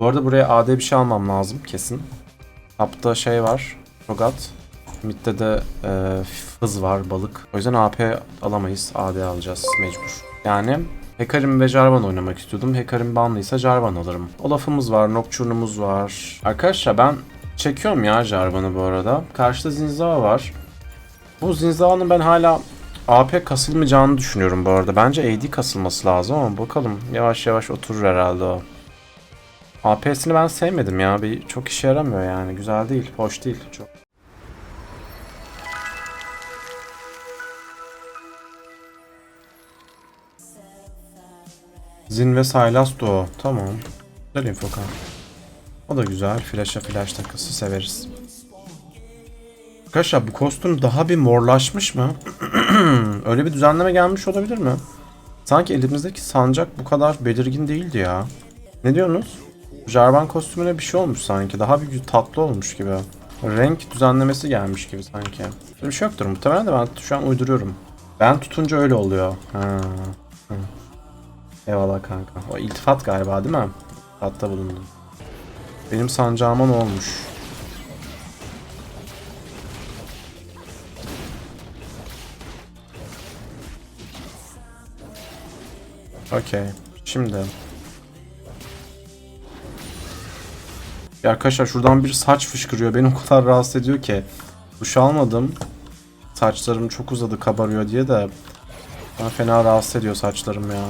Bu arada buraya AD bir şey almam lazım kesin. Tapta şey var. Rogat. Mid'de de e, hız var balık. O yüzden AP alamayız. AD alacağız mecbur. Yani Hekarim ve Jarvan oynamak istiyordum. Hekarim banlıysa Jarvan alırım. Olaf'ımız var, Nocturne'umuz var. Arkadaşlar ben çekiyorum ya Jarvan'ı bu arada. Karşıda Zinzao var. Bu Zinzao'nun ben hala AP kasılmayacağını düşünüyorum bu arada. Bence AD kasılması lazım ama bakalım. Yavaş yavaş oturur herhalde o. AP'sini ben sevmedim ya. Bir çok işe yaramıyor yani. Güzel değil, hoş değil çok. Zin ve Sylas Duo. Tamam. Güzel info kanka. O da güzel. Flash'a flash takısı severiz. Arkadaşlar bu kostüm daha bir morlaşmış mı? Öyle bir düzenleme gelmiş olabilir mi? Sanki elimizdeki sancak bu kadar belirgin değildi ya. Ne diyorsunuz? Jarvan kostümüne bir şey olmuş sanki. Daha bir tatlı olmuş gibi. Renk düzenlemesi gelmiş gibi sanki. Bir şey yoktur muhtemelen de ben şu an uyduruyorum. Ben tutunca öyle oluyor. Ha. Hı. Eyvallah kanka. O iltifat galiba değil mi? Hatta bulundu. Benim sancağıma ne olmuş? Okey. Şimdi. Ya arkadaşlar şuradan bir saç fışkırıyor. Beni o kadar rahatsız ediyor ki. Duş almadım. Saçlarım çok uzadı kabarıyor diye de. Bana fena rahatsız ediyor saçlarım ya.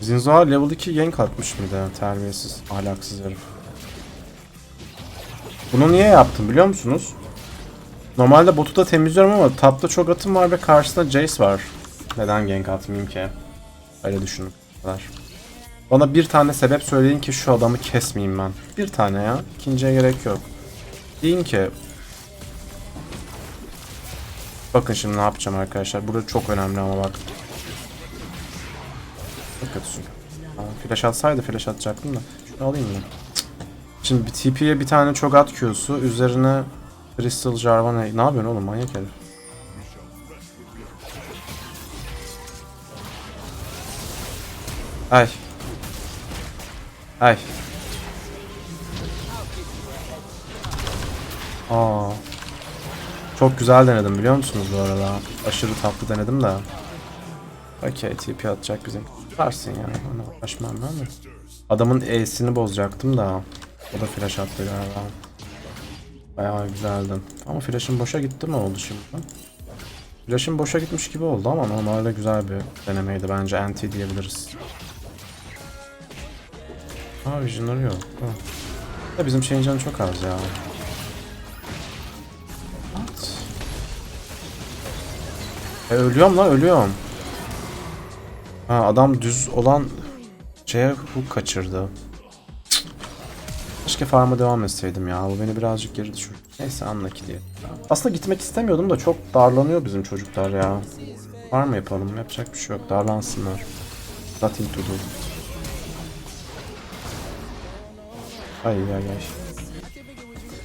Zinzoa level 2 gank atmış bir de terbiyesiz, ahlaksız herif. Bunu niye yaptım biliyor musunuz? Normalde botu da temizliyorum ama tapta çok atım var ve karşısında Jace var. Neden gank atmayayım ki? Öyle düşünün. Bana bir tane sebep söyleyin ki şu adamı kesmeyeyim ben. Bir tane ya. İkinciye gerek yok. Deyin ki Bakın şimdi ne yapacağım arkadaşlar. Burada çok önemli ama bak. Çok kötüsün. Aa, flash atsaydı flash atacaktım da. Şunu alayım mı? Şimdi TP'ye bir tane çok at Q'su. Üzerine Crystal Jarvan... Ne yapıyorsun oğlum manyak herif. Ay. Ay. Aa. Çok güzel denedim biliyor musunuz bu arada? Aşırı tatlı denedim de. Okey TP atacak bizim. Varsın ya. Ona uğraşmam ben de. Adamın E'sini bozacaktım da. O da flash attı galiba. Bayağı güzeldi. Ama flash'ın boşa gitti mi oldu şimdi? Flash'ın boşa gitmiş gibi oldu ama normalde güzel bir denemeydi. Bence anti diyebiliriz. Ha vision'ları yok. Ha. Bizim şeyin canı çok az ya. What? E ölüyorum lan ölüyorum. Ha adam düz olan şeye hook kaçırdı. Cık. Keşke farm'a devam etseydim ya. Bu beni birazcık geri düşürdü. Neyse anla ki diye. Aslında gitmek istemiyordum da çok darlanıyor bizim çocuklar ya. Farm yapalım. Yapacak bir şey yok. Darlansınlar. Nothing to do. Ay ay ay.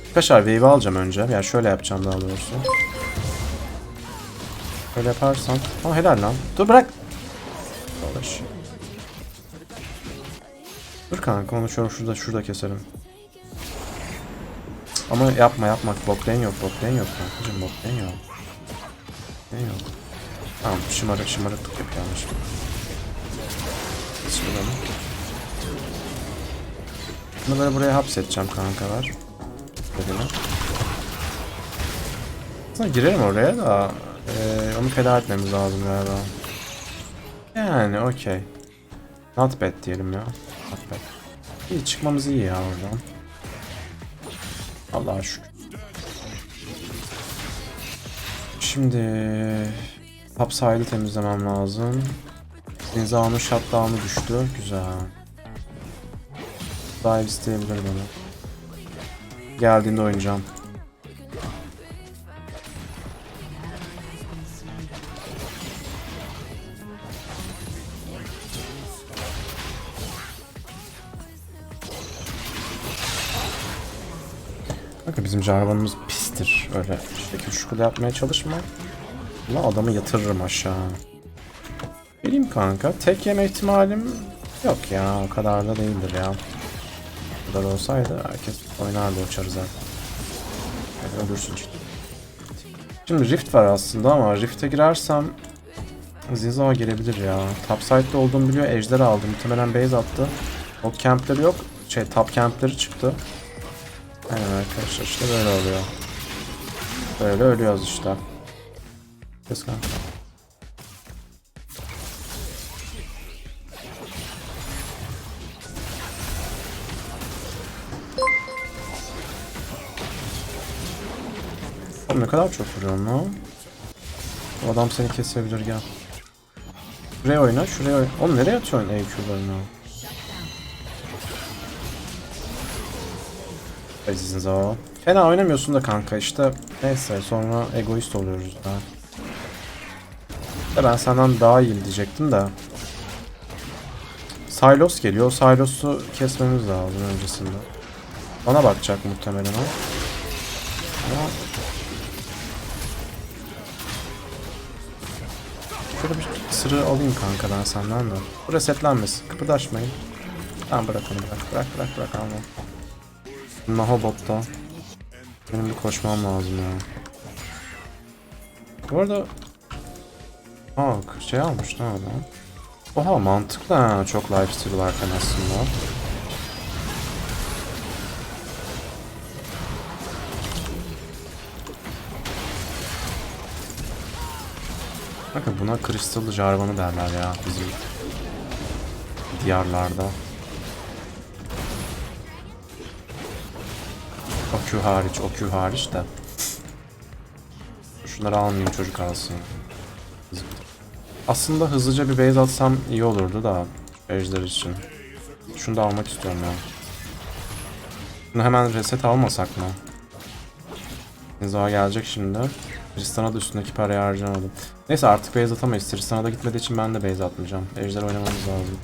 Arkadaşlar wave alacağım önce. Yani şöyle yapacağım daha doğrusu. Böyle yaparsan. Aa helal lan. Dur bırak. Dolaş. Dur kanka onu şöyle şurada şurada keselim. Ama yapma yapma. Boklen yok. Boklen yok kankacım. Boklen yok. Boklen yok. Tamam şımarık şımarıklık yapıyormuş. Şuradan. Bunu böyle buraya hapsedeceğim kanka var. Dediler. Aslında girerim oraya da eee, onu feda etmemiz lazım galiba. Yani okey. Not bad diyelim ya. Not bad. İyi çıkmamız iyi ya oradan. Allah'a şükür. Şimdi Upside'ı temizlemem lazım. Nizamın shutdown'u düştü. Güzel. Dive isteyebilir bana. Geldiğinde oynayacağım. Kanka bizim Jarvan'ımız pistir. Öyle şekil şukul yapmaya çalışma. Ulan adamı yatırırım aşağı. Geleyim kanka. Tek yeme ihtimalim yok ya. O kadar da değildir ya. Kadar olsaydı herkes oynardı o zaten. Yani ölürsün işte. Şimdi Rift var aslında ama Rift'e girersem Zinzao gelebilir ya. Topside'de olduğumu biliyor. Ejder aldı. Muhtemelen base attı. O campleri yok. Şey top campleri çıktı. Aynen arkadaşlar işte böyle oluyor. Böyle ölüyoruz işte. Kanka. Oğlum ne kadar çok vuruyorsun lan. Bu adam seni kesebilir gel. Şuraya oyna, şuraya oyna. Oğlum nereye atıyorsun EQ'larını? Aziziniz o. Fena oynamıyorsun da kanka işte. Neyse sonra egoist oluyoruz da. Ben senden daha iyi diyecektim de. Sylos geliyor. Silos'u kesmemiz lazım öncesinde. Bana bakacak muhtemelen o. Ama Şöyle bir sırrı alayım kanka ben senden de. Bu resetlenmesin. Kıpırdaşmayın. Tamam bırak onu bırak. Bırak bırak bırak alma. Naho botta. Benim bir koşmam lazım ya. Bu arada... Aa şey almış ne adam? Oha mantıklı ha. Çok lifesteal varken aslında. Bakın buna kristal jarvanı derler ya bizim diyarlarda. O Q hariç, o Q hariç de. Şunları almayayım çocuk alsın. Aslında hızlıca bir base atsam iyi olurdu da ejder için. Şunu da almak istiyorum ya. Bunu hemen reset almasak mı? Niza gelecek şimdi. Tristan'a da üstündeki parayı harcamadım. Neyse artık base atamayız. Tristan'a da gitmediği için ben de base atmayacağım. Ejder oynamamız lazım.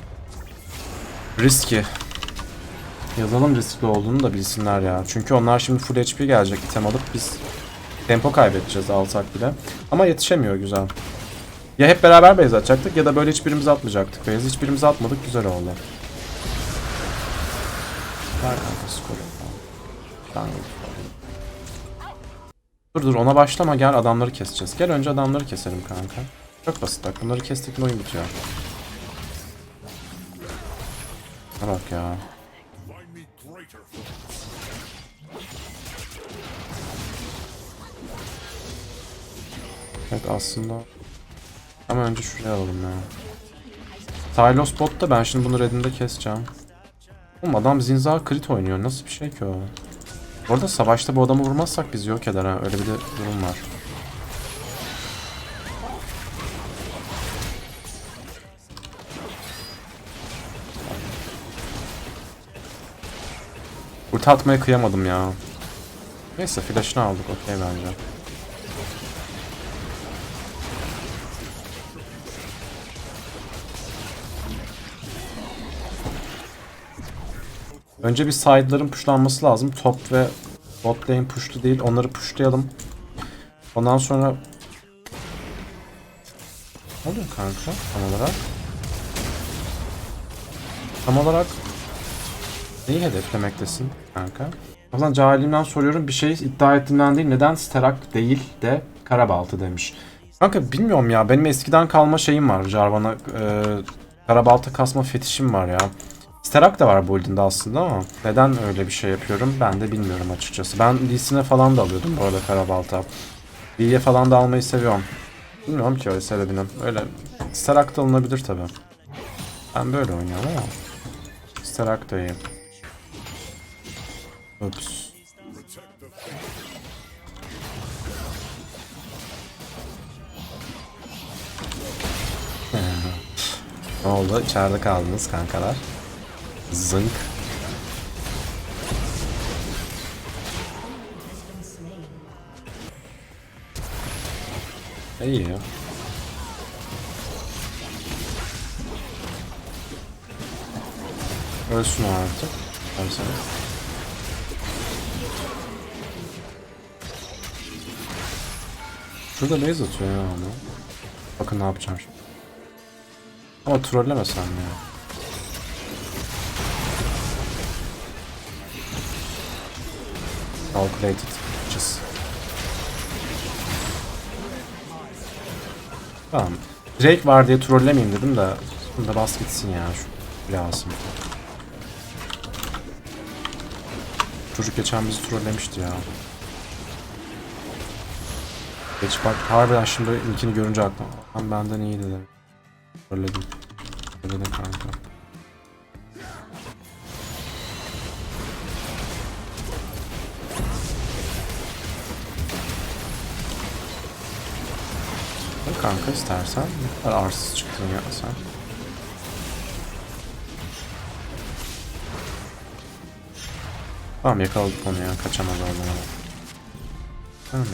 Riski. Yazalım riskli olduğunu da bilsinler ya. Çünkü onlar şimdi full HP gelecek item alıp biz tempo kaybedeceğiz alsak bile. Ama yetişemiyor güzel. Ya hep beraber base atacaktık ya da böyle hiçbirimiz atmayacaktık. Base hiçbirimiz atmadık güzel oldu. Ver kanka skoru. Ben Dur dur ona başlama gel adamları keseceğiz. Gel önce adamları keselim kanka. Çok basit bak bunları kestik oyun bitiyor. Ha ya. Evet aslında ama önce şuraya alalım ya. Tylos botta ben şimdi bunu redinde keseceğim. Oğlum adam Zinza crit oynuyor. Nasıl bir şey ki o? Bu arada savaşta bu adamı vurmazsak bizi yok eder ha. Öyle bir de durum var. Ulti atmaya kıyamadım ya. Neyse flash'ını aldık okey bence. Önce bir side'ların pushlanması lazım. Top ve bot lane pushlu değil. Onları pushlayalım. Ondan sonra ne oluyor kanka tam olarak? Tam olarak neyi hedeflemektesin kanka? O zaman cahilimden soruyorum bir şey iddia ettiğimden değil. Neden Sterak değil de Karabaltı demiş. Kanka bilmiyorum ya benim eskiden kalma şeyim var Jarvan'a e, Karabaltı kasma fetişim var ya. Sterak da var Bolden'de aslında ama neden öyle bir şey yapıyorum ben de bilmiyorum açıkçası. Ben Lee'sine falan da alıyordum bu arada Karabalta. Lee'ye falan da almayı seviyorum. Bilmiyorum ki öyle sebebini. Öyle Sterak da alınabilir tabi. Ben böyle oynuyorum ama Sterak da iyi. Ups. ne oldu? İçeride kaldınız kankalar. Zınk. İyi ya. Ölsün artık. Ölsene. Şurada base atıyor ya ama. Bakın ne yapacağım şimdi. Ama trollemesem ya. Calculated. Just. Tamam. Drake var diye trollemeyeyim dedim de bunu da bas gitsin ya şu lazım. Çocuk geçen bizi trollemişti ya. Geç bak harbiden şimdi ilkini görünce aklıma. Lan benden iyi dedim. Trolledim. Trolledim kanka. Bak kanka istersen ne kadar arsız çıktın ya sen. Tamam yakaladık onu ya kaçamaz oradan ama. Tamam.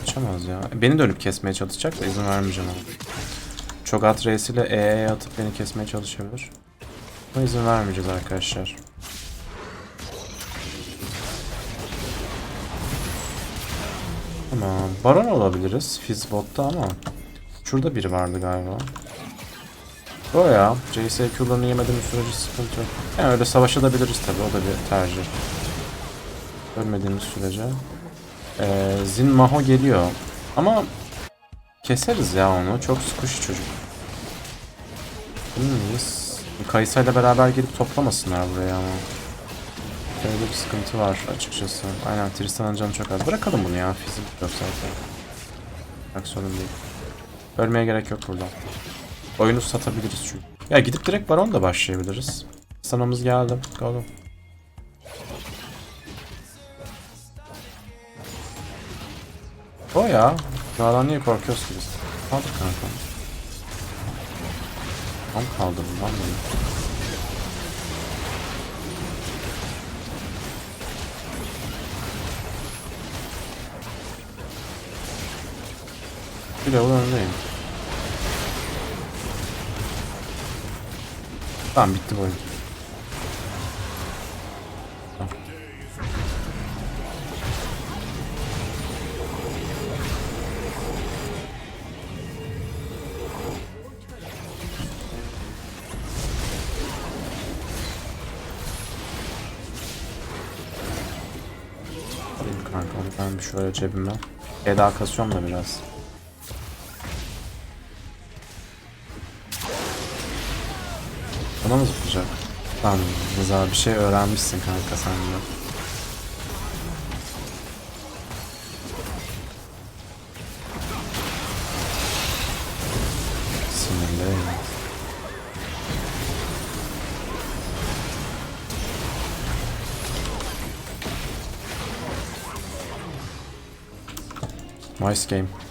Kaçamaz ya. Beni dönüp kesmeye çalışacak da izin vermeyeceğim ona. Çogat reisiyle EE'ye atıp beni kesmeye çalışabilir. Ama izin vermeyeceğiz arkadaşlar. Tamam. Baron olabiliriz. Fizzbot'ta ama. Şurada biri vardı galiba. O ya. JSQ'larını yemediğimiz sürece sıkıntı yok. Yani öyle savaşabiliriz tabi. O da bir tercih. Ölmediğimiz sürece. Ee, Zin Maho geliyor. Ama keseriz ya onu. Çok squishy çocuk. Miyiz? Kayısayla beraber gelip toplamasınlar buraya ama. Böyle bir sıkıntı var açıkçası. Aynen Tristan'ın canı çok az. Bırakalım bunu ya. Fizik yok zaten. Bak sorun değil. Ölmeye gerek yok burada. Oyunu satabiliriz çünkü. Ya gidip direkt Baron da başlayabiliriz. Sanamız geldi. Go O ya. Dağdan niye korkuyoruz ki biz? Kaldır kanka. Tam kaldırın lan beni. Bir level önündeyim. Tamam bitti bu oyun. Tamam. Alayım kanka onu ben şöyle cebime. Eda kasıyorum da biraz. Bana mı zıplayacak? Lan Rıza bir şey öğrenmişsin kanka sen de. Nice game.